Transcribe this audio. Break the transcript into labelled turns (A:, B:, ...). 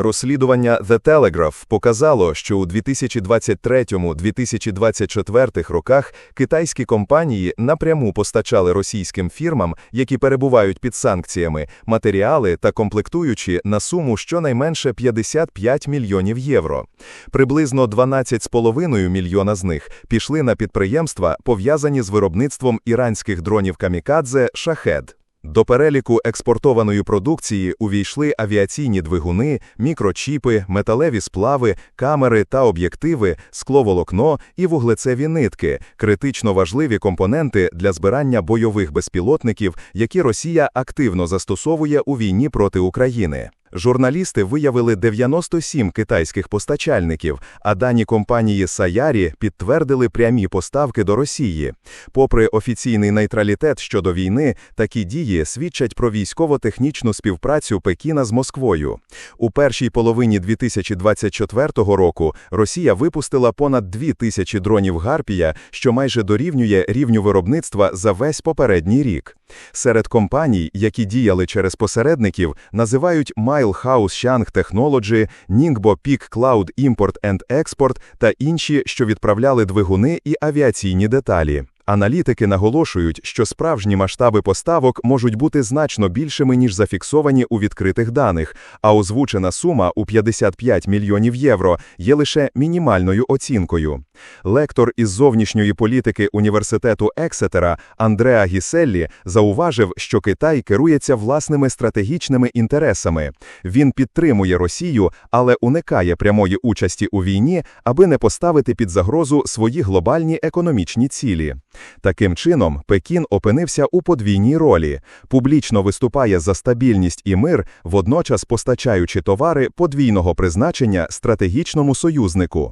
A: Розслідування The Telegraph показало, що у 2023-2024 роках китайські компанії напряму постачали російським фірмам, які перебувають під санкціями, матеріали та комплектуючі на суму щонайменше 55 мільйонів євро. Приблизно 12,5 мільйона з них пішли на підприємства, пов'язані з виробництвом іранських дронів «Камікадзе» «Шахед». До переліку експортованої продукції увійшли авіаційні двигуни, мікрочіпи, металеві сплави, камери та об'єктиви, скловолокно і вуглецеві нитки – критично важливі компоненти для збирання бойових безпілотників, які Росія активно застосовує у війні проти України. Журналісти виявили 97 китайських постачальників, а дані компанії Саярі підтвердили прямі поставки до Росії. Попри офіційний нейтралітет щодо війни, такі дії свідчать про військово-технічну співпрацю Пекіна з Москвою. У першій половині 2024 року Росія випустила понад 2 тисячі дронів Гарпія, що майже дорівнює рівню виробництва за весь попередній рік. Серед компаній, які діяли через посередників, називають Milehouse Shang Technology, Ningbo Peak Cloud Import and Export та інші, що відправляли двигуни і авіаційні деталі. Аналітики наголошують, що справжні масштаби поставок можуть бути значно більшими, ніж зафіксовані у відкритих даних, а озвучена сума у 55 мільйонів євро є лише мінімальною оцінкою. Лектор із зовнішньої політики університету Ексетера Андреа Гіселлі зауважив, що Китай керується власними стратегічними інтересами. Він підтримує Росію, але уникає прямої участі у війні, аби не поставити під загрозу свої глобальні економічні цілі. Таким чином, Пекін опинився у подвійній ролі, публічно виступає за стабільність і мир, водночас постачаючи товари подвійного призначення стратегічному союзнику.